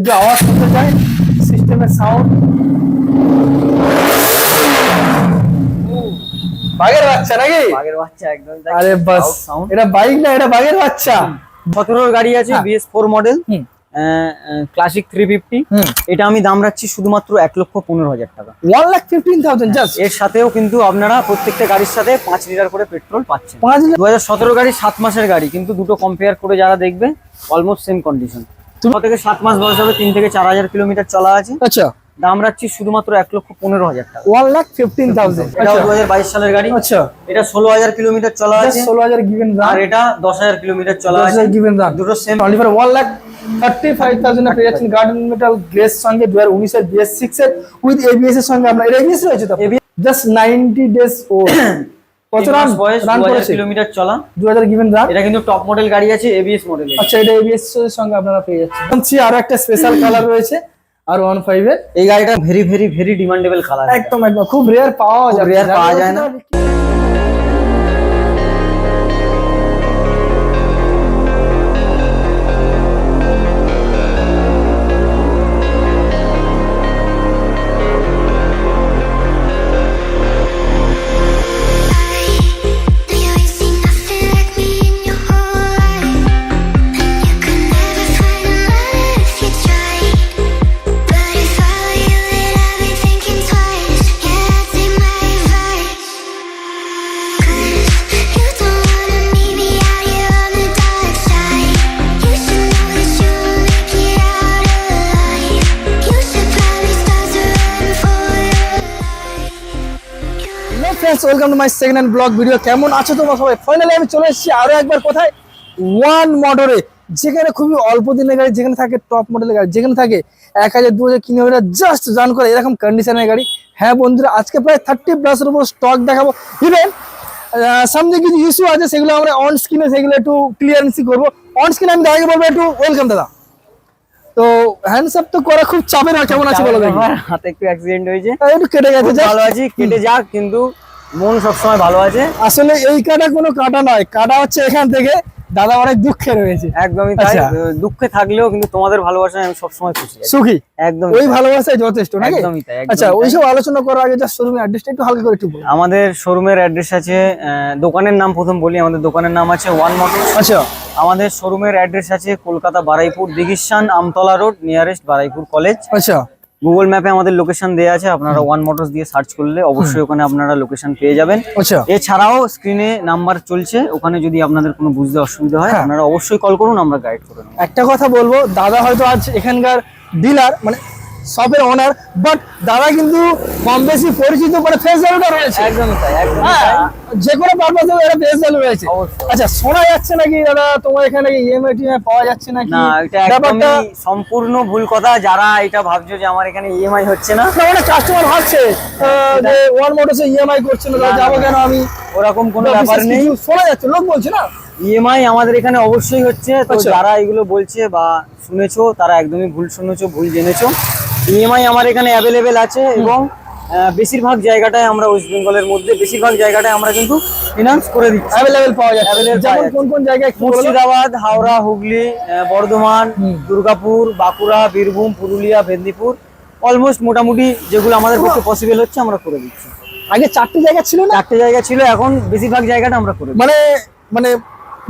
একটু আওয়াজ করতে চাই সিস্টেমের সাউন্ড বাঘের বাচ্চা নাকি? বাঘের বাচ্চা একদম আরে বাস সাউন্ড এটা বাইক না এটা বাঘের বাচ্চা? সতেরোর গাড়ি আছে। BS four model. Classic three fifty এটা আমি দাম রাখছি শুধুমাত্র এক লক্ষ পনেরো হাজার টাকা। One lakh fifteen thousand just এর সাথেও কিন্তু আপনারা প্রত্যেকটা গাড়ির সাথে পাঁচ লিটার করে পেট্রোল পাচ্ছেন। দু হাজার সতেরো গাড়ি সাত মাসের গাড়ি কিন্তু দুটো কম্পেয়ার করে যারা দেখবে অলমোস্ট সেম কন্ডিশন ছ থেকে সাত মাস বয়স হবে তিন থেকে চার হাজার কিলোমিটার চলা আছে। আচ্ছা। দাম রাখছি শুধুমাত্র এক লক্ষ পনেরো হাজার টাকা। ওয়ান লাখ ফিফটিন থাউজেন্ড দু হাজার বাইশ সালের গাড়ি। আচ্ছা। এটা ষোলো হাজার কিলোমিটার চলা আছে। ষোলো হাজার গিভেন আর এটা দশ হাজার কিলোমিটার চলা আছে। গিভেন রান দুটো same one lakh thirty five thousand পেয়ে যাচ্ছেন গার্ডেন মেটাল গ্লেস সঙ্গে দু হাজার উনিশের বিএস সিক্স এর উইথ এবিএস এর সঙ্গে এবিএস রয়েছে তো? জাস্ট নাইনটি ডেজ কত রান বয়স রান হাজার করেছে কিলোমিটার চলা গিভেন রান এটা কিন্তু টপ মডেল গাড়ি আছে এবিএস মডেল আচ্ছা এটা এবিএস এর সঙ্গে আপনারা পেয়ে যাচ্ছেন। বলছি আরও একটা স্পেশাল কালার রয়েছে আর ওয়ান ফাইভ এর। এই গাড়িটা very very very demandable colour একদম একদম। খুব রেয়ার পাওয়া যায় রেয়ার পাওয়া যায় না। My second hand blog video কেমন আছো তোমরা সবাই? ফাইনালি আমি চলে এসেছি আরও একবার কোথায়? ওয়ান মোটরে যেখানে খুবই অল্প দিনের গাড়ি যেখানে থাকে টপ মডেলের গাড়ি যেখানে থাকে এক হাজার দু হাজার কিলোমিটার জাস্ট রান করে এরকম কন্ডিশনের গাড়ি। হ্যাঁ বন্ধুরা আজকে প্রায় থার্টি প্লাসের উপর স্টক দেখাবো। ইভেন সামনে কিছু ইস্যু আছে সেগুলো আমরা অন স্ক্রিনে সেগুলো একটু ক্লিয়ারেন্সি করব। অন স্ক্রিনে আমি দাঁড়িয়ে বলব একটু ওয়েলকাম দাদা। তো হ্যান্ডস আপ তো করা খুব চাপের কেমন আছে বলো হাতে একটু অ্যাক্সিডেন্ট হয়েছে। একটু কেটে গেছে। ভালো আছি কেটে যাক কিন্তু মন সবসময় ভালো আছে। আসলে এই কাটা কোনো কাটা নয় কাটা হচ্ছে এখান থেকে দাদা অনেক দুঃখে রয়েছে। একদমই তাই। আচ্ছা। দুঃখে থাকলেও কিন্তু তোমাদের ভালোবাসায় আমি সবসময় খুশি সুখী? একদম ওই ভালোবাসায় যথেষ্ট নাকি? একদমই তাই, আচ্ছা। ওইসব আলোচনা করার আগে জাস্ট শোরুমের অ্যাড্রেসটা একটু হালকা করে একটু বলো আমাদের শোরুমের অ্যাড্রেস আছে দোকানের নাম প্রথম বলি আমাদের দোকানের নাম আছে ওয়ান মোটর আচ্ছা। আমাদের শোরুমের অ্যাড্রেস আছে Kolkata Baruipur দিঘিস্থান Amtala road nearest Baruipur college আচ্ছা। গুগল ম্যাপে আমাদের লোকেশন দেওয়া আছে আপনারা ওয়ান মোটরস দিয়ে সার্চ করলে অবশ্যই ওখানে আপনারা লোকেশন পেয়ে যাবেন। আচ্ছা। এছাড়াও স্ক্রিনে নাম্বার চলছে ওখানে যদি আপনাদের কোনো বুঝতে অসুবিধা হয় হ্যাঁ। আপনারা অবশ্যই কল করুন আমরা গাইড করে একটা কথা বলব দাদা হয়তো আজ এখানকার ডিলার মানে শপের ওনার বাট দাদা কিন্তু কম বেশি পরিচিত করে ফেস ভ্যালুটা রয়েছে। তাই একদমই হ্যাঁ যে কোনো পারপাসে এটা ফেস ভ্যালু রয়েছে। আচ্ছা শোনা যাচ্ছে নাকি দাদা তোমার এখানে ইএমআই টিএমআই পাওয়া যাচ্ছে নাকি? না এটা ব্যাপারটা সম্পূর্ণ ভুল কথা। যারা এটা ভাবছ যে আমার এখানে ইএমআই হচ্ছে না মানে কাস্টমার ভাবছে যে ওয়ান মোটরসে ইএমআই করছে না, যাব কেন আমি? ওরকম কোনো ব্যাপার নেই। শোনা যাচ্ছে লোক বলছে না? ইএমআই আমাদের এখানে অবশ্যই হচ্ছে। তো আচ্ছা। যারা এগুলো বলছে বা শুনেছো তারা একদমই ভুল শুনেছো ভুল জেনেছো। ইএমআই আমার এখানে অ্যাভেলেবেল আছে এবং বেশিরভাগ জায়গাটায় আমরা ওয়েস্ট বেঙ্গলের মধ্যে বেশিরভাগ জায়গাটায় আমরা কিন্তু ফিনান্স করে দিচ্ছি। অ্যাভেলেবেল পাওয়া Available যেমন কোন কোন জায়গায় মুর্শিদাবাদ হাওড়া হুগলি বর্ধমান দুর্গাপুর বাঁকুড়া বীরভূম পুরুলিয়া মেদিনীপুর অলমোস্ট মোটামুটি যেগুলো আমাদের পক্ষে পসিবল হচ্ছে আমরা করে দিচ্ছি। আগে চারটে জায়গা ছিল না? চারটে জায়গা ছিল এখন বেশিরভাগ জায়গাটা আমরা করে মানে মানে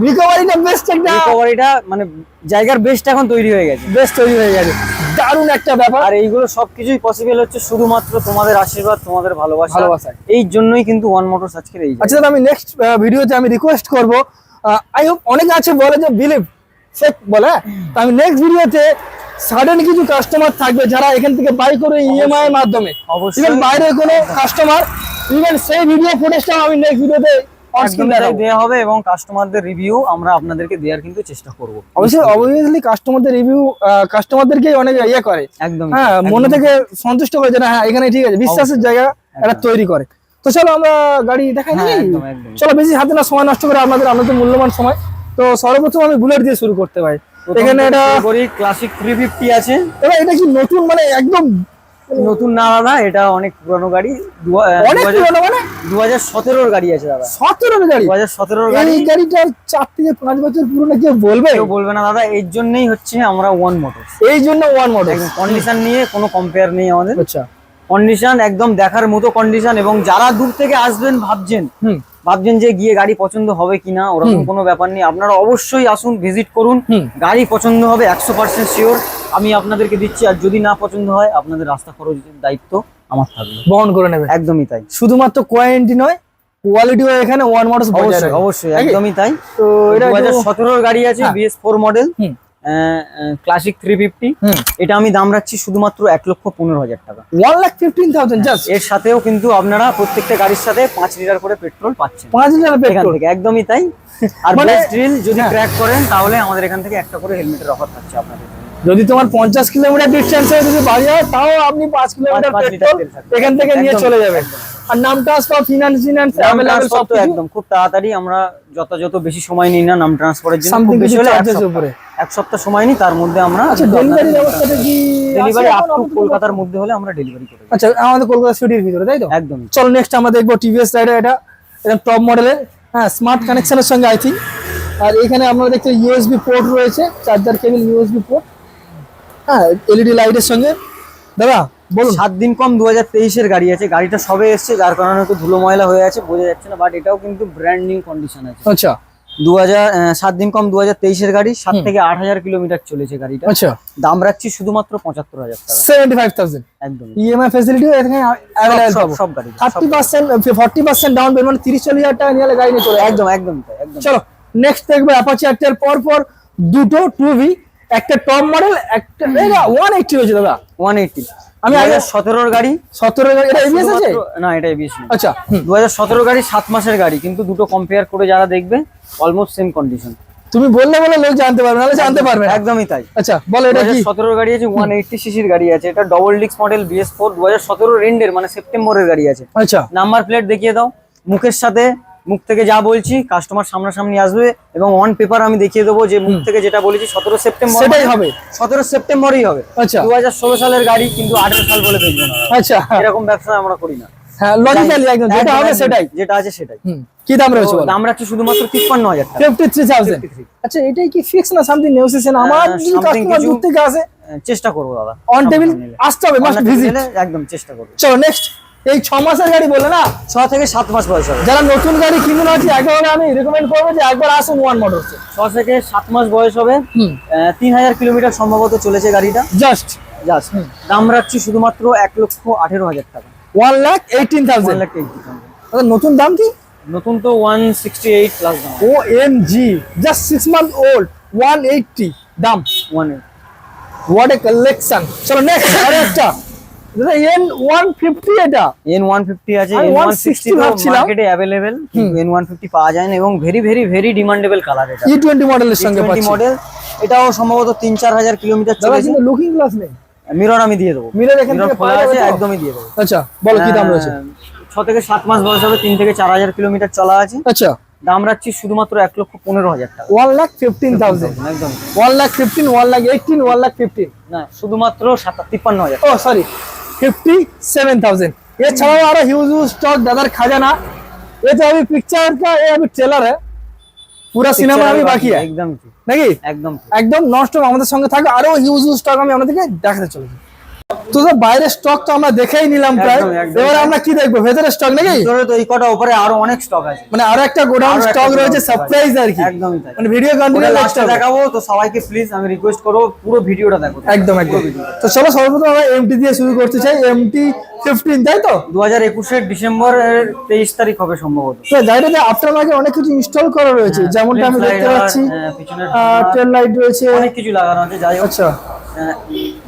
রিকভারিটা বেস্ট একটা রিকভারিটা মানে জায়গার বেস্ট এখন তৈরি হয়ে গেছে। বেস্ট তৈরি হয়ে গেছে। দারুণ একটা ব্যাপার। আর এইগুলো সবকিছুই পসিবল হচ্ছে শুধুমাত্র তোমাদের আশীর্বাদ তোমাদের ভালোবাসা। ভালোবাসা এই জন্যই কিন্তু ওয়ান মোটরস আজকের এই আচ্ছা দাদা আমি নেক্সট ভিডিওতে আমি রিকোয়েস্ট করব। আই হোপ অনেকে আছে বলে যে বিলিভ ফেক বলে? তো আমি নেক্সট ভিডিওতে সাডেন কিছু কাস্টমার থাকবে যারা এখান থেকে বাই করে ইএমআই এর মাধ্যমে। অবশ্যই। বাইরের কোনো কাস্টমার ইভেন সেই ভিডিও ফুটেজটা আমি নেক্সট ভিডিওতে দেওয়া হবে এবং কাস্টমারদের রিভিউ আমরা আপনাদেরকে দেওয়ার কিন্তু চেষ্টা করব। অবশ্যই অবভিয়াসলি কাস্টমারদের রিভিউ কাস্টমারদেরকে অনেক ইয়ে করে। একদম। হ্যাঁ মনে থেকে সন্তুষ্ট করে যে না হ্যাঁ এখানে ঠিক আছে বিশ্বাসের জায়গা এটা তৈরি করে। তো চলো আমরা গাড়ি দেখাই হ্যাঁ। চলো বেশি হাতে না সময় নষ্ট করে আপনাদের আপনাদের মূল্যবান সময়। তো সর্বপ্রথম আমি বুলেট দিয়ে শুরু করতে পারি এখানে এটা ক্লাসিক থ্রি ফিফটি আছে। এবার এটা কি নতুন মানে একদম নতুন না দাদা এটা অনেক পুরনো গাড়ি। অনেক পুরনো মানে? দু হাজার সতেরোর গাড়ি আছে দাদা। সতেরো গাড়ি? দু হাজার সতেরোর গাড়ি। এই গাড়িটা চার থেকে পাঁচ বছর পুরনো কেউ বলবে? কেউ বলবে না দাদা এর জন্যই হচ্ছে আমরা ওয়ান মোটর এই জন্য ওয়ান মডেল কন্ডিশন নিয়ে কোনো কম্পেয়ার নেই আমাদের। আচ্ছা। কন্ডিশন একদম দেখার মতো কন্ডিশন এবং যারা দূর থেকে আসবেন ভাবছেন ভাবছেন যে গিয়ে গাড়ি পছন্দ হবে কিনা ওরকম কোনো ব্যাপার নেই। আপনারা অবশ্যই আসুন ভিজিট করুন। গাড়ি পছন্দ হবে একশো পার্সেন্ট শিওর আমি আপনাদেরকে দিচ্ছি আর যদি না পছন্দ হয় আপনাদের রাস্তা খরচের দায়িত্ব আমার থাকবে। বহন করে নেবে। একদমই তাই। শুধুমাত্র কোয়ারেন্টি নয় কোয়ালিটিও এখানে ওয়ান মডেল অবশ্যই অবশ্যই একদমই তাই। তো এটা গাড়ি আছে। BS four model Classic three fifty এটা আমি দাম রাখছি শুধুমাত্র এক লক্ষ পনেরো হাজার টাকা। One lakh fifteen thousand just এর সাথেও কিন্তু আপনারা প্রত্যেকটা গাড়ির সাথে পাঁচ লিটার করে পেট্রোল পাচ্ছেন। পাঁচ লিটার পেট্রোল একদমই তাই। আর মানে- ড্রিল যদি। ক্র্যাক করেন তাহলে আমাদের এখান থেকে একটা করে হেলমেটের অফার থাকছে আপনাদের। যদি তোমার পঞ্চাশ কিলোমিটার ডিস্টেন্সে যদি বাড়ি হয় তাও আপনি পাঁচ কিলোমিটার পেট্রোল এখান থেকে নিয়ে চলে যাবেন আর নাম ট্রান্সফার ফিনান্স ফিনান্স অ্যাভেলেবল সব তো একদম খুব তাড়াতাড়ি আমরা যথাযথ বেশি সময় নিই না নাম ট্রান্সফারের জন্য খুব বেশি হলে এক সপ্তাহ। উপরে। এক সপ্তাহ সময় নিই তার মধ্যে আমরা আচ্ছা ডেলিভারি ব্যবস্থাটা কি ডেলিভারি আপ টু কলকাতার মধ্যে হলে আমরা ডেলিভারি করে আচ্ছা আমাদের কলকাতা সিটির ভিতরে তাই তো? একদমই চলো নেক্সট আমরা দেখব টিভিএস রাইডার এটা। এটা টপ মডেলের হ্যাঁ স্মার্ট কানেকশনের সঙ্গে আই থিঙ্ক আর এখানে আপনারা দেখতে ইউএসবি পোর্ট রয়েছে চার্জার কেবিল ইউএসবি পোর্ট হ্যাঁ এলইডি লাইটের সঙ্গে। দাদা বলুন। সাত দিন কম দু হাজার তেইশের গাড়ি আছে। গাড়িটা সবে এসছে যার কারণে একটু ধুলো ময়লা হয়ে আছে বোঝা যাচ্ছে না বাট এটাও কিন্তু ব্র্যান্ড নিউ কন্ডিশন আছে। আচ্ছা। দু হাজার সাত দিন কম দু হাজার তেইশের গাড়ি সাত থেকে আট হাজার কিলোমিটার চলেছে গাড়িটা। আচ্ছা। দাম রাখছি শুধুমাত্র পঁচাত্তর হাজার টাকা। সেভেন্টি ফাইভ থাউজেন্ড একদম ইএমআই এখানে অ্যাভেলেবল সব গাড়ি thirty percent forty percent down payment তিরিশ চল্লিশ হাজার টাকা নিয়ে গাড়ি নিয়ে চলে একদম একদম একদম। চলো নেক্সট দেখব অ্যাপাচি পর পর দুটো টু ভি একটা টপ মডেল একটা ওয়ান এইটটি রয়েছে দাদা। ওয়ান এইটটি আমি আগে- হাজার সতেরোর গাড়ি সতেরো এটা এবিএস আছে? না এটা এবিএস নেই আচ্ছা। দু হাজার সতেরো গাড়ি সাত মাসের গাড়ি কিন্তু দুটো কম্পেয়ার করে যারা দেখবে অলমোস্ট সেম কন্ডিশন তুমি বললে বলে লোক জানতে পারবে নাহলে জানতে পারবে একদমই তাই। আচ্ছা বলো দু এটা কি? সতেরোর গাড়ি আছে ওয়ান এইটটি সিসির গাড়ি আছে এটা ডবল ডিক্স মডেল বিএস ফোর দু হাজার সতেরো রেন্ডের মানে সেপ্টেম্বরের গাড়ি আছে। আচ্ছা। নাম্বার প্লেট দেখিয়ে দাও মুখের সাথে মুখ থেকে যা বলছি কাস্টমার সামনাসামনি আসবে এবং অন পেপার আমি দেখিয়ে দেবো যে মুখ থেকে যেটা বলেছি সতেরো সেপ্টেম্বর সেটাই হবে। সতেরো সেপ্টেম্বরই হবে। আচ্ছা। দু হাজার ষোলো সালের গাড়ি কিন্তু আঠেরো সাল বলে দেখব না। আচ্ছা। এরকম ব্যবসা আমরা করি না। হ্যাঁ লজিক্যালি একদম যেটা হবে সেটাই। যেটা আছে সেটাই। কি দাম রয়েছে দাম রাখছি শুধুমাত্র টাকা। আচ্ছা এটাই কি ফিক্স না সামথিং নেগোসিয়েশন আমার যদি কাস্টমার দূর থেকে আসে। চেষ্টা করব দাদা। অন টেবিল আসতে হবে মাস্ট ভিজিট একদম চেষ্টা করব। চলো নেক্সট এই ছ মাসের গাড়ি বলে না ছ থেকে সাত মাস বয়স হবে। যারা নতুন গাড়ি কিনুন আছে একেবারে আমি রেকমেন্ড করব যে একবার আসুন ওয়ান মোটরসে ছ থেকে সাত মাস বয়স হবে। তিন হাজার কিলোমিটার সম্ভবত চলেছে গাড়িটা। জাস্ট জাস্ট দাম রাখছি শুধুমাত্র এক লক্ষ আঠেরো হাজার টাকা। One lakh eighteen thousand lakh eighty নতুন দাম কি? নতুন তো ওয়ান সিক্সটি এইট প্লাস দাম। O M G just six month old one eighty দাম। One eight what a collection চলো নেক্সট আরে একটা। দাদা এন ওয়ান ফিফটি এটা। এন ওয়ান ফিফটি আছে এন 160 ভাবছিলাম। মার্কেটে অ্যাভেলেবেল এন ওয়ান ফিফটি পাওয়া যায় না এবং very very very demandable colour এটা। মডেলের সঙ্গে পাচ্ছি। মডেল এটাও সম্ভবত তিন চার হাজার কিলোমিটার চলেছে। কিন্তু লুকিং গ্লাস নেই। মিরর আমি দিয়ে দেবো। মিরর এখান থেকে পাওয়া আছে একদমই দিয়ে দেবো। আচ্ছা বলো কি দাম রয়েছে? আহ, ছ থেকে সাত মাস বয়স হবে থেকে চার হাজার কিলোমিটার চলা আছে। আচ্ছা। দাম রাখছি শুধুমাত্র এক লক্ষ পনেরো হাজার টাকা। ওয়ান লাখ ফিফটিন থাউজেন্ড একদম one lakh fifteen one lakh eighteen one lakh fifteen না শুধুমাত্র সাতাশ তিপ্পান্ন হাজার ও সরি ফিফটি সেভেন থাউজেন্ড এছাড়াও আরো হিউজ হিউজ স্টক দাদার খাজানা ये तो अभी पिक्चर का ये अभी ट्रेलर है পুরা সিনেমা আমি বাকি আছে একদম ঠিক, নাকি একদম ঠিক। একদম নন স্টপ আমাদের সঙ্গে থাকবে আরো হিউজ হিউজ স্টক আমি আপনাদেরকে দেখাতে চলেছি তো বাইরের স্টক তো আমরা দেখেই নিলাম প্রায়। এবার আমরা কি দেখব? ভেতরের স্টক নাকি? তো এই কটা উপরে আরও অনেক স্টক আছে। মানে আরও একটা গোডাউন স্টক রয়েছে সারপ্রাইজ আর কি। একদমই তাই। মানে ভিডিও কন্টিনিউ লাস্টে দেখাবো তো সবাইকে প্লিজ আমি রিকোয়েস্ট করব পুরো ভিডিওটা দেখো। একদম একদম। তো চলো সর্বপ্রথম আমরা এমটি দিয়ে শুরু করতে চাই। এমটি তাই তো? দু হাজার একুশের ডিসেম্বর তেইশ তারিখ হবে সম্ভবত। তো গাড়িটাতে আফটার মার্কেট অনেক কিছু ইনস্টল করা রয়েছে। যেমনটা আমি দেখতে পাচ্ছি হ্যাঁ, টেল লাইট রয়েছে। অনেক কিছু লাগানো আছে যাই হোক। আচ্ছা। আহ,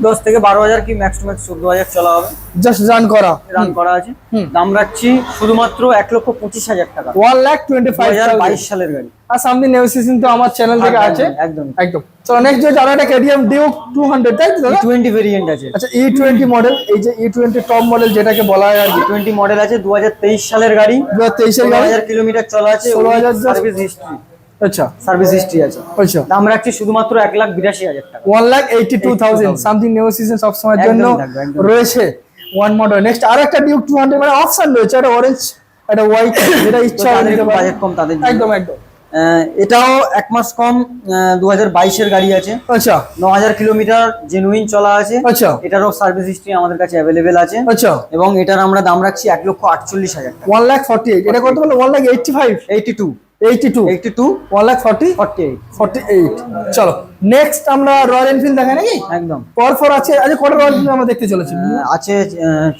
দশ থেকে বারো হাজার কি ম্যাক্স টু চোদ্দ হাজার চলা হবে। জাস্ট রান করা। রান করা আছে। দাম রাখছি শুধুমাত্র এক লক্ষ পঁচিশ হাজার টাকা। ওয়ান লাখ টোয়েন্টি ফাইভ বাইশ সালের গাড়ি। আর সামনে নেগোসিয়েশন তো আমার চ্যানেল থেকে আছে। একদম। একদম। চলো নেক্সট যে আরও একটা কেডিএম ডিউক টু হান্ড্রেড তাই তো দাদা? টোয়েন্টি ভেরিয়েন্ট আছে। আচ্ছা ই টোয়েন্টি মডেল এই যে ই টোয়েন্টি টপ মডেল যেটাকে বলা হয় আর মডেল আছে দু হাজার তেইশ সালের গাড়ি। হাজার তেইশের গাড়ি। হাজার কিলোমিটার চলা আছে 16,000 just- সার্ভিস হিস্ট্রি আচ্ছা। সার্ভিস হিস্ট্রি আছে। আচ্ছা। দাম রাখছি শুধুমাত্র এক লাখ বিরাশি হাজার টাকা। One lakh eighty two thousand something negotiation সবসময়ের জন্য রয়েছে ওয়ান মডেল নেক্সট আর একটা ডিউক টু হান্ড্রেড মানে অপশন রয়েছে একটা অরেঞ্জ একটা হোয়াইট যেটা ইচ্ছা হবে তাদের নিতে পারে। বাজেট কম তাদের একদম একদম। আহ, এটাও এক মাস কম দু হাজার বাইশের গাড়ি আছে। আচ্ছা। ন হাজার কিলোমিটার জেনুইন চলা আছে। আচ্ছা। এটারও সার্ভিস হিস্ট্রি আমাদের কাছে অ্যাভেলেবেল আছে। আচ্ছা। এবং এটার আমরা দাম রাখছি এক লক্ষ আটচল্লিশ হাজার ওয়ান লাখ ফর্টি এইট এটা কত বলে? One lakh eighty five eighty two eighty two eighty two one lakh forty forty eight forty eight চলো নেক্সট আমরা রয়্যাল এনফিল্ড দেখাই নাকি? একদম। পর পর আছে আচ্ছা কটা রয়্যাল এনফিল্ড আমরা দেখতে চলেছি? আছে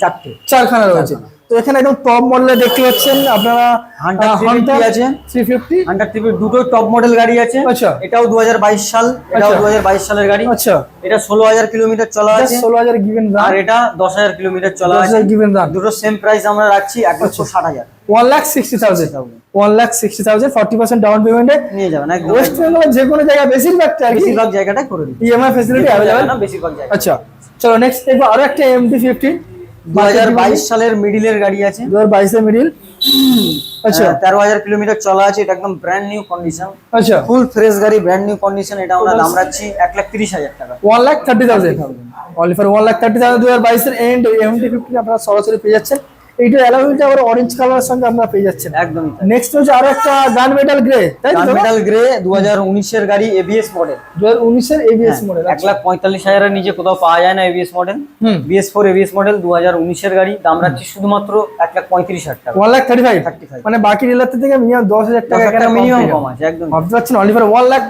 চারটে। চারখানা রয়েছে। তো এখানে একদম টপ মডেলে দেখতে পাচ্ছেন আপনারা 350 আছে। থ্রি ফিফটি হান্ড্রেড দুটো টপ মডেল গাড়ি আছে। আচ্ছা। এটাও দুহাজার বাইশ সাল এটাও আচ্ছা। দু সালের গাড়ি। আচ্ছা। এটা ষোলো হাজার কিলোমিটার চলা আছে। ষোলো হাজার গিভেন আর এটা দশ হাজার কিলোমিটার চলা আছে। গিভেন রান দুটো সেম প্রাইস আমরা রাখছি এক লক্ষ ষাট হাজার। One lakh sixty thousand one lakh sixty thousand forty percent down পেমেন্টে নিয়ে যাবেন একদম ওয়েস্ট বেঙ্গলের যে কোনো জায়গায় বেশিরভাগটা বেশিরভাগ জায়গাটাই করে দিচ্ছি। ইএমআই ফেসিলিটি অ্যাভেলেবেল না বেশিরভাগ জায়গা আচ্ছা চলো নেক্সট দেখব আরও একটা এমটি ফিফটি দু হাজার বাইশ সালের মিডিলের গাড়ি আছে। দু হাজার বাইশের মিডিল আচ্ছা। আহ, তেরো হাজার কিলোমিটার চলা আছে এটা একদম ব্র্যান্ড নিউ কন্ডিশন আচ্ছা। ফুল ফ্রেশ গাড়ি ব্র্যান্ড নিউ কন্ডিশন এটা আমরা দাম রাখছি এক লাখ তিরিশ হাজার টাকা। One lakh thirty thousand only for one lakh thirty thousand দু হাজার বাইশের এন্ড এমটি ফিফটি আপনারা সরাসরি পেয়ে যাচ্ছেন। এইটা অ্যালাউইলটা আবার অরেঞ্জ কালারের সঙ্গে আপনারা পেয়ে যাচ্ছেন একদমই নেক্সট হচ্ছে আরও একটা গান মেটাল গ্রে তাই তো মেটাল গ্রে দু হাজার গাড়ি এবিএস মডেল দু হাজার এবিএস মডেল এক লাখ পঁয়তাল্লিশ হাজারের নিচে কোথাও পাওয়া যায় না এবিএস মডেল হুম। এবিএস মডেল দু হাজার গাড়ি। দাম রাখছি শুধুমাত্র লাখ পঁয়ত্রিশ হাজার টাকা। লাখ 35 মানে বাকি ডিলার থেকে মিনিমাম দশ হাজার টাকা মিনিমাম কম আছে একদম। ভাবতে পারছেন ওয়ান লাখ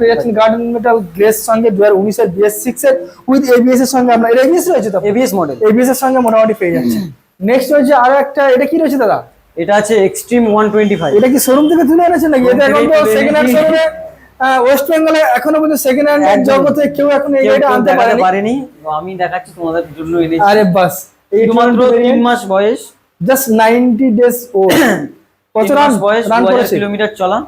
পেয়ে যাচ্ছেন গার্ডেন মেটাল গ্রেস সঙ্গে দু হাজার উনিশের বিএস সিক্স এর উইথ এবিএস এর সঙ্গে এবিএস রয়েছে তো? এবিএস মডেল এবিএস এর সঙ্গে মোটামুটি পেয়ে যাচ্ছেন নেক্সট রয়েছে আরও একটা এটা কি রয়েছে দাদা? এটা আছে এক্সট্রিম ওয়ান টোয়েন্টি ফাইভ এটা কি শোরুম থেকে তুলে এনেছেন নাকি? এটা এখন তো সেকেন্ড হ্যান্ড এনেছি। শোরুমে ওয়েস্ট বেঙ্গলে এখনও পর্যন্ত সেকেন্ড হ্যান্ড জগতে কেউ এখন এই গাড়িটা আনতে পারেনি। পারেনি। তো আমি দেখাচ্ছি তোমাদের জন্য এনেছি। আরে বাস শুধুমাত্র তিন মাস বয়স। জাস্ট নাইনটি ডেজ ওল্ড কত রান বয়স রান হাজার করেছে? কিলোমিটার চলা।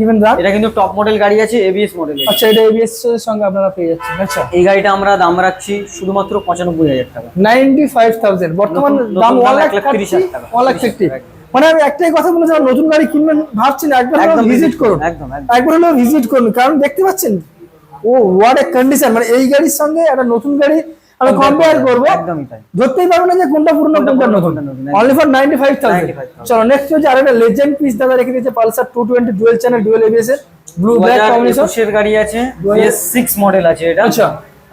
গিভেন রান এটা কিন্তু টপ মডেল গাড়ি আছে এবিএস মডেল আচ্ছা এটা এবিএস এর সঙ্গে আপনারা পেয়ে যাচ্ছেন। আচ্ছা। এই গাড়িটা আমরা দাম রাখছি শুধুমাত্র পঁচানব্বই হাজার টাকা। নাইনটি ফাইভ থাউজেন্ড বর্তমান নতুন- দাম লাখ টাকা। লাখ। মানে আমি একটাই কথা বলে নতুন গাড়ি কিনবেন ভাবছেন একবার একদম ভিজিট করুন। একদম একবার ভিজিট করুন। কারণ দেখতে পাচ্ছেন ও হোয়াট এ কন্ডিশন মানে এই গাড়ির সঙ্গে একটা নতুন গাড়ি আমি কম্পেয়ার করব। একদমই তাই। ধরতেই পারব না যে কোনটা পুরনো কোনটা নতুন। Only for ninety five thousand 95,000 চলো নেক্সট হচ্ছে আরেকটা লেজেন্ড পিস দাদা রেখে দিয়েছে Pulsar two twenty dual channel dual ABS এর। ব্লু ব্ল্যাক কম্বিনেশন একুশের গাড়ি আছে সিক্স মডেল আছে এটা। আচ্ছা।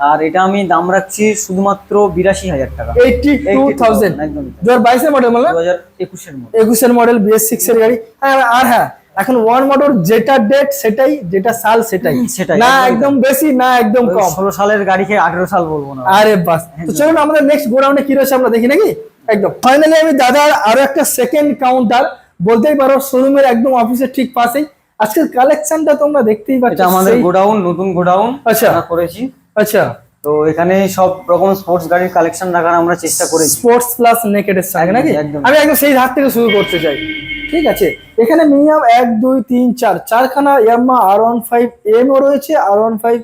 আর এটা আমি দাম রাখছি শুধুমাত্র বিরাশি হাজার টাকা। এইটি টু থাউজেন্ড একদমই দু হাজার বাইশের মডেল বললাম দু হাজার একুশের মডেল একুশের মডেল বিএস সিক্স এর গাড়ি। হ্যাঁ আর হ্যাঁ এখন ওয়ান মোটর যেটা ডেট সেটাই যেটা সাল সেটাই। সেটাই, না একদম বেশি না একদম কম। ষোলো সালের গাড়িকে আঠেরো সাল বলব না। আরে বাস। তো চলুন আমাদের নেক্সট গোডাউনে কি রয়েছে আমরা দেখি নাকি? একদম। ফাইনালি আমি দাদার আরও একটা সেকেন্ড কাউন্টার বলতেই পারো শোরুমের একদম অফিসের ঠিক পাশেই। আজকের কালেকশনটা তোমরা দেখতেই পাচ্ছ এটা আমাদের গোডাউন নতুন গোডাউন আচ্ছা। করেছি। আচ্ছা। তো এখানে সব রকম স্পোর্টস গাড়ির কালেকশন রাখার আমরা চেষ্টা করেছি। স্পোর্টস প্লাস সঙ্গে একদম, নাকি। আমি একদম সেই ধার থেকে শুরু করতে চাই। ঠিক আছে? এখানে মিনিমাম এক দুই তিন চার। চারখানা Yamaha R one five M ও রয়েছে R one five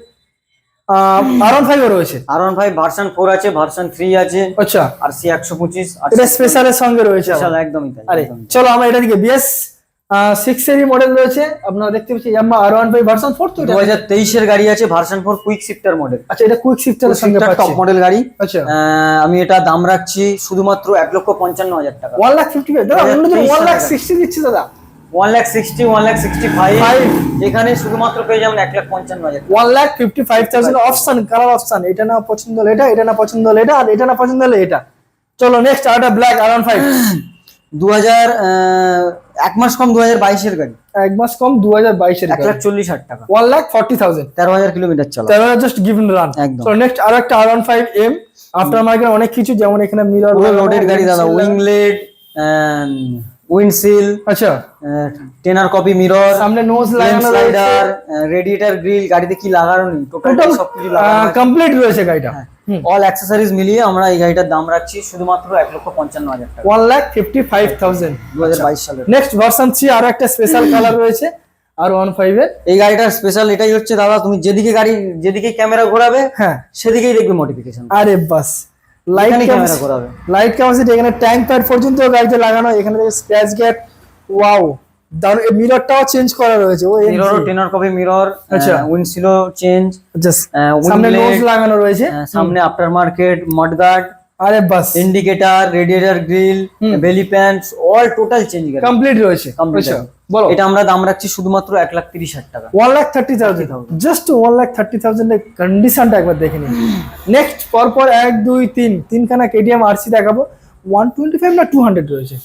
R one five ও রয়েছে। R one five version four আছে ভার্সন থ্রি আছে আচ্ছা। আর সি একশো পঁচিশ এটা স্পেশালের সঙ্গে রয়েছে। একদমই আরে চলো আমরা এটা দিকে বিএস সিক্স এরই মডেল রয়েছে। আপনারা দেখতে পাচ্ছি Yamaha R one five version four তো দু হাজার তেইশের গাড়ি আছে version four quick shifter model আচ্ছা এটা কুইক শিফটারের সঙ্গে টপ মডেল গাড়ি। আচ্ছা। আমি এটা দাম রাখছি শুধুমাত্র এক লক্ষ পঞ্চান্ন হাজার টাকা। ওয়ান লাখ ফিফটি দাদা অন্য দিন 23 ওয়ান লাখ সিক্সটি দিচ্ছি দাদা। One lakh sixty one lakh sixty five. এখানে শুধুমাত্র পেয়ে যাবেন এক লাখ পঞ্চান্ন হাজার one lakh fifty five thousand option colour option এটা না পছন্দ হলে এটা এটা না পছন্দ হলে এটা আর এটা না পছন্দ হলে এটা। চলো নেক্সট আর ব্ল্যাক আর ওয়ান ফাইভ দু হাজার এক মাস কম দু হাজার বাইশের গাড়ি। এক মাস কম দু হাজার বাইশের এক লাখ চল্লিশ হাজার টাকা। ওয়ান লাখ ফর্টি থাউজেন্ড তেরো হাজার কিলোমিটার চলা। তেরো জাস্ট গিভেন রান একদম। নেক্সট আর একটা R one five M after market অনেক কিছু যেমন এখানে মিরর রোডের লোডেড গাড়ি দাদা উইংলেট উইন্ডশিল আচ্ছা। টেনার কপি মিরর সামনে নোজ লাগানো স্লাইডার রেডিয়েটার গ্রিল গাড়িতে কি লাগানো নেই? টোটাল সবকিছু লাগানো কমপ্লিট রয়েছে গাড়িটা। অল অ্যাক্সেসরিজ মিলিয়ে আমরা এই গাড়িটার দাম রাখছি শুধুমাত্র এক লক্ষ পঞ্চান্ন হাজার টাকা। One lakh fifty five thousand দু হাজার বাইশ সালের। নেক্সট ভার্সন থ্রি আরও একটা স্পেশাল কালার রয়েছে আর ওয়ান ফাইভ এর। এই গাড়িটার স্পেশাল এটাই হচ্ছে দাদা তুমি যেদিকে গাড়ি যেদিকে ক্যামেরা ঘোরাবে হ্যাঁ। সেদিকেই দেখবে মোটিফিকেশন আরে বাস। লাইট ক্যামেরা ঘোরাবে লাইট ক্যাপাসিটি এখানে ট্যাঙ্ক প্যাড পর্যন্ত গাড়িতে লাগানো এখানে থেকে স্ক্র্যাচ গ্যাপ ওয়াও দারুণ মিররটাও চেঞ্জ করা রয়েছে ও মিরর টেনার কপি মিরর আচ্ছা। উইন্ডশিলও চেঞ্জ জাস্ট সামনে নোজ লাগানো রয়েছে। সামনে আফটার মার্কেট মডগার্ড আরে বাস। Indicator radiator grille belly pants all total change complete রয়েছে। আচ্ছা, বলো। এটা আমরা দাম রাখছি শুধুমাত্র এক লাখ তিরিশ হাজার টাকা। One lakh thirty thousand just one lakh thirty থাউজেন্ডের কন্ডিশনটা একবার দেখে নিন। নেক্সট পরপর এক দুই তিন। তিনখানা কেটিএম আরসি দেখাবো। ওয়ান টোয়েন্টি ফাইভ না টু হান্ড্রেড রয়েছে?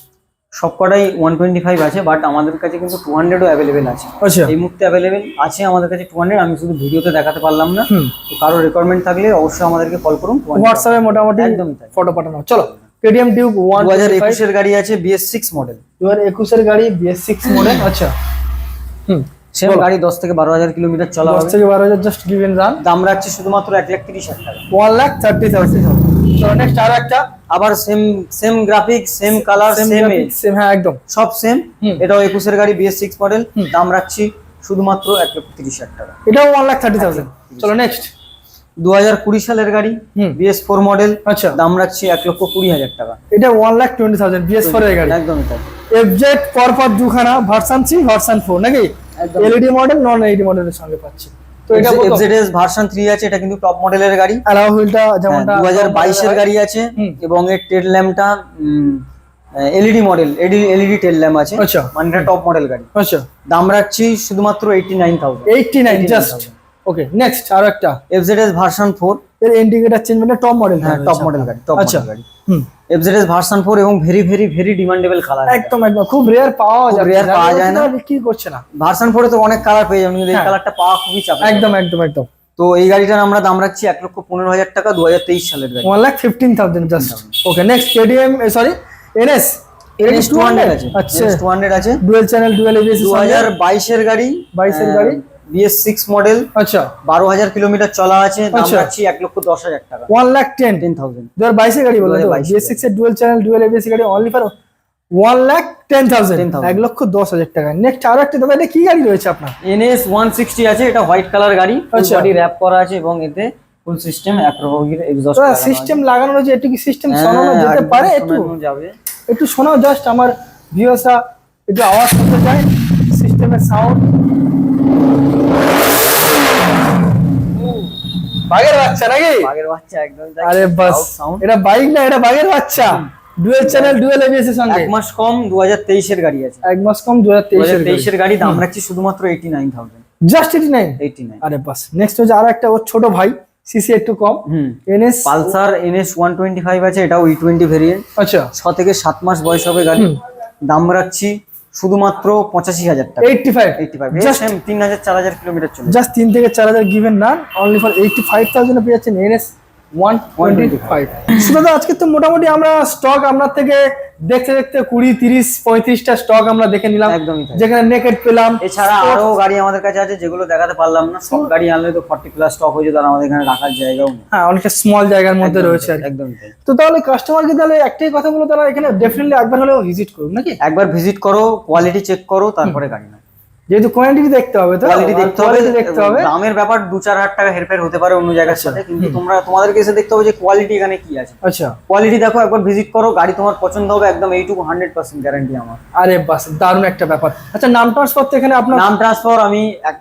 সবকটাই ওয়ান টোয়েন্টি ফাইভ আছে বাট আমাদের কাছে কিন্তু টু হান্ড্রেডও অ্যাভেলেবেল আছে। আচ্ছা। এই মুহূর্তে অ্যাভেলেবেল আছে আমাদের কাছে টু হান্ড্রেড আমি শুধু ভিডিওতে দেখাতে পারলাম না। তো কারও রিকোয়ারমেন্ট থাকলে অবশ্যই আমাদেরকে কল করুন। হোয়াটসঅ্যাপে মোটামুটি একদমই ফটো পাঠানো। চলো। কেটিএম ডিউক ওয়ান দু হাজার একুশের গাড়ি আছে বিএস সিক্স মডেল দু হাজার একুশের গাড়ি বিএস সিক্স মডেল আচ্ছা। হুম সেম গাড়ি দশ থেকে বারো হাজার কিলোমিটার চলা দশ থেকে বারো হাজার জাস্ট গিভেন রান দাম রাখছি শুধুমাত্র এক লাখ তিরিশ হাজার টাকা। ওয়ান লাখ থার্টি থাউজেন্ড চলো নেক্সট আর একটা। আবার same same graphic same colour same same হ্যাঁ একদম। সব সেম। এটাও একুশের গাড়ি বিএস সিক্স মডেল দাম রাখছি শুধুমাত্র এক লক্ষ তিরিশ হাজার টাকা। এটাও ওয়ান লাখ থার্টি থাউজেন্ড চলো নেক্সট দু হাজার কুড়ি সালের গাড়ি বিএস ফোর মডেল আচ্ছা। দাম রাখছি এক লক্ষ কুড়ি হাজার টাকা। এটা one lakh twenty thousand BS four এর গাড়ি। একদমই তাই। এফজেড পরপর দুখানা ভার্সন থ্রি ভার্সন ফোর নাকি? এলইডি মডেল নন এলইডি মডেলের সঙ্গে পাচ্ছি। তো এটা এফজেডএস ভার্সন আছে এটা কিন্তু টপ মডেলের গাড়ি। হুইলটা যেমনটা বাইশের গাড়ি আছে এবং এর tail ল্যাম্পটা LED model LED tail lamp আছে। আচ্ছা। মানে এটা টপ মডেল গাড়ি। আচ্ছা। দাম রাখছি শুধুমাত্র eighty nine thousand eighty nine just okay next আরও একটা। এফজেডএস ভার্সন ফোর এর ইন্ডিকেটর চেঞ্জ মানে টপ মডেল হ্যাঁ টপ মডেল গাড়ি টপ আচ্ছা। মডেল গাড়ি। হুম। এফজেডএস ভার্সন ফোর এবং very very very demandable colour একদম একদম। খুব রেয়ার পাওয়া যায় rare পাওয়া যায় না। বিক্রি করছে না। ভার্সন ফোরে তো অনেক কালার পেয়ে যাবেন কিন্তু এই হ্যাঁ। কালারটা পাওয়া খুবই চাপ একদম একদম একদম। তো এই গাড়িটার আমরা দাম রাখছি এক লক্ষ পনেরো হাজার টাকা দু হাজার তেইশ সালের গাড়ি। One lakh fifteen thousand just okay next KTM sorry NS NS two hundred আছে। আচ্ছা। টু হান্ড্রেড আছে। ডুয়েল চ্যানেল ডুয়েল এবিএস দু হাজার বাইশের গাড়ি 22 এর গাড়ি? বিএস সিক্স মডেল আচ্ছা। বারো হাজার কিলোমিটার চলা আছে দাম আচ্ছা। রাখছি এক লক্ষ দশ হাজার টাকা। One lakh ten ten thousand দু হাজার বাইশের গাড়ি বলে 2022 বিএস সিক্স এর ডুয়েল চ্যানেল ডুয়েল এবিএস গাড়ি only for one lakh ten thousand 10,000 এক লক্ষ দশ হাজার টাকা। নেক্সট আরও একটা দাদা এটা কি গাড়ি রয়েছে আপনার? এনএস ওয়ান সিক্সটি আছে এটা হোয়াইট কালার গাড়ি। আচ্ছা। বডি র্যাপ করা আছে এবং এতে ফুল সিস্টেম অ্যাক্রোভির এক্সস্ট সিস্টেম লাগানো রয়েছে একটু কি সিস্টেম শোনানো যেতে পারে একটু? যাবে। একটু শোনাও জাস্ট আমার ভিউয়ার্সরা একটু আওয়াজ শুনতে চায় সিস্টেমের সাউন্ড বাঘের বাচ্চা নাকি? বাঘের বাচ্চা একদম আরে বাস এটা বাইক না এটা বাঘের বাচ্চা। ডুয়েল চ্যানেল ডুয়েল এবিএস এর সঙ্গে। এক মাস কম দু হাজার তেইশের গাড়ি আছে। এক মাস কম দু হাজার দু হাজার তেইশের তেইশের গাড়ি দাম রাখছি শুধুমাত্র eighty nine thousand just eighty nine eighty nine আরে বাস নেক্সট হচ্ছে আর একটা ওর ছোট ভাই সিসি একটু কম। NS Pulsar NS one twenty five আছে এটাও ই টোয়েন্টি ভেরিয়েন্ট আচ্ছা। ছ থেকে সাত মাস বয়স হবে গাড়ি। দাম রাখছি শুধুমাত্র পঁচাশি হাজার টাকা। এইটটি ফাইভ এইটি ফাইভ তিন হাজার চার হাজার কিলোমিটার চলে জাস্ট তিন থেকে চার হাজার গিভেন না only for eighty five thousand পেয়ে যাচ্ছেন এনএস ওয়ান টোয়েন্টি ফাইভ শুধু আজকে তো মোটামুটি আমরা স্টক আপনার থেকে দেখতে দেখতে কুড়ি তিরিশ পঁয়ত্রিশটা স্টক আমরা দেখে নিলাম। একদমই যেখানে নেকেট পেলাম। এছাড়া আরও গাড়ি আমাদের কাছে আছে যেগুলো দেখাতে পারলাম না। সব গাড়ি আনলে তো ফর্টি প্লাস স্টক হয়ে যেত আমাদের এখানে রাখার জায়গাও হ্যাঁ অনেকটা স্মল জায়গার মধ্যে রয়েছে একদম একদমই তো তাহলে কাস্টমার কাস্টমারকে তাহলে একটাই কথা বলো তারা এখানে ডেফিনেটলি একবার হলেও ভিজিট করুন নাকি? একবার ভিজিট করো কোয়ালিটি চেক করো তারপরে গাড়ি নাও যেহেতু কোয়ান্টিটি দেখতে হবে তো কোয়ালিটি দেখতে হবে দেখতে হবে। দামের ব্যাপার দু চার হাজার টাকা হেরফের হতে পারে অন্য জায়গার সাথে কিন্তু তোমরা তোমাদেরকে এসে দেখতে হবে যে কোয়ালিটি এখানে কি আছে। আচ্ছা। কোয়ালিটি দেখো একবার ভিজিট করো গাড়ি তোমার পছন্দ হবে একদম এইটুকু হান্ড্রেড পার্সেন্ট গ্যারান্টি আমার। আরে বাস দারুণ একটা ব্যাপার। আচ্ছা নাম ট্রান্সফার তো এখানে আপনার নাম ট্রান্সফার আমি এক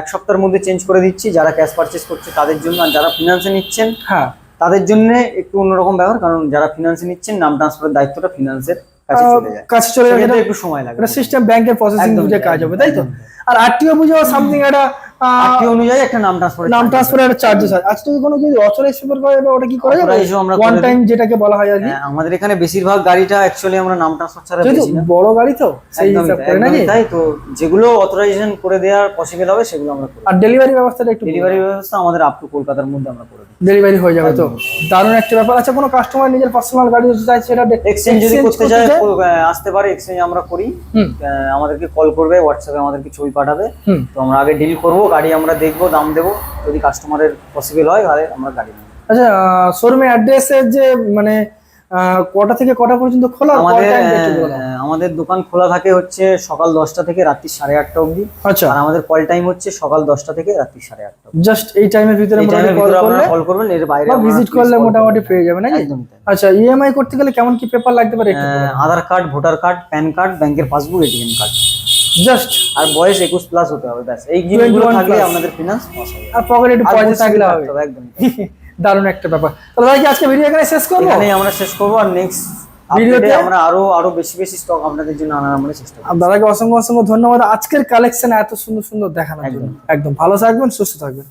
এক সপ্তাহের মধ্যে চেঞ্জ করে দিচ্ছি যারা ক্যাশ পারচেস করছে তাদের জন্য আর যারা ফিনান্সে নিচ্ছেন হ্যাঁ। তাদের জন্য একটু অন্যরকম ব্যাপার কারণ যারা ফিনান্সে নিচ্ছেন নাম ট্রান্সফারের দায়িত্বটা ফিনান্সের কাছে চলে যাবে একটু সময় লাগে। সিস্টেম ব্যাংকের প্রসেসিং বুঝে কাজ হবে তাই তো? আর আরটিও বুঝে সামথিং একটা আরটি অনুযায়ী একটা নাম ট্রান্সফার নাম ট্রান্সফার চার্জেস আছে আজকে কোনো যদি অথরাইজ পেপার করে বা ওটা কি করা যাবে? আমরা ওয়ান করে টাইম যেটাকে বলা হয় আর কি। হ্যাঁ, আমাদের এখানে বেশিরভাগ গাড়িটা অ্যাকচুয়ালি আমরা নাম ট্রান্সফার ছাড়া বেশি না। বড় গাড়ি তো সেই হিসাব করে নাকি? তাই। তো যেগুলো অথরাইজেশন করে দেওয়ার পসিবল হবে সেগুলো আমরা করি আর ডেলিভারি ব্যবস্থাটা একটু ডেলিভারি ব্যবস্থা আমাদের আপ টু কলকাতার মধ্যে আমরা করে দিই ডেলিভারি হয়ে যাবে তো। দারুণ একটা ব্যাপার কোনো কাস্টমার নিজের পার্সোনাল গাড়ি যদি সেটা এক্সচেঞ্জ যদি করতে চায় আসতে পারে এক্সচেঞ্জ আমরা করি। আমাদেরকে কল করবে হোয়াটসঅ্যাপে আমাদেরকে ছবি পাঠাবে। তো আমরা আগে ডিল করব গাড়ি আমরা দেখব দাম দেবো। যদি কাস্টমারের পসিবল হয় তাহলে আমরা গাড়ি নেব। আচ্ছা শোরুমের অ্যাড্রেসের যে মানে কটা থেকে কটা পর্যন্ত খোলা আমাদের আমাদের দোকান খোলা থাকে হচ্ছে সকাল দশটা থেকে রাত্রি সাড়ে আটটা অবধি। আচ্ছা। আর আমাদের কল টাইম হচ্ছে সকাল দশটা থেকে রাত্রি সাড়ে আটটা জাস্ট এই টাইমের ভিতরে কল ভিতরে কল করবেন এর বাইরে ভিজিট করলে মোটামুটি পেয়ে যাবে নাকি? আচ্ছা ইএমআই করতে গেলে কেমন কি পেপার লাগতে পারে Aadhaar card voter card PAN card ব্যাংকের পাসবুক এটিএম কার্ড জাস্ট আর বয়স একুশ প্লাস হতে হবে ব্যাস। এই জিনিসগুলো থাকলে আপনাদের ফিনান্স আর পকেটে একটু পয়সা থাকলে হবে। একদম। দারুণ একটা ব্যাপার। তাহলে ভাই কি আজকে ভিডিও এখানে শেষ করব? এখানেই আমরা শেষ করব আর নেক্সট ভিডিওতে- আমরা আরও আরও বেশি বেশি স্টক আপনাদের জন্য আনার আমরা চেষ্টা করব। দাদাকে অসংখ্য অসংখ্য ধন্যবাদ। আজকের কালেকশন এত সুন্দর সুন্দর দেখানোর জন্য। একদম। ভালো থাকবেন সুস্থ থাকবেন।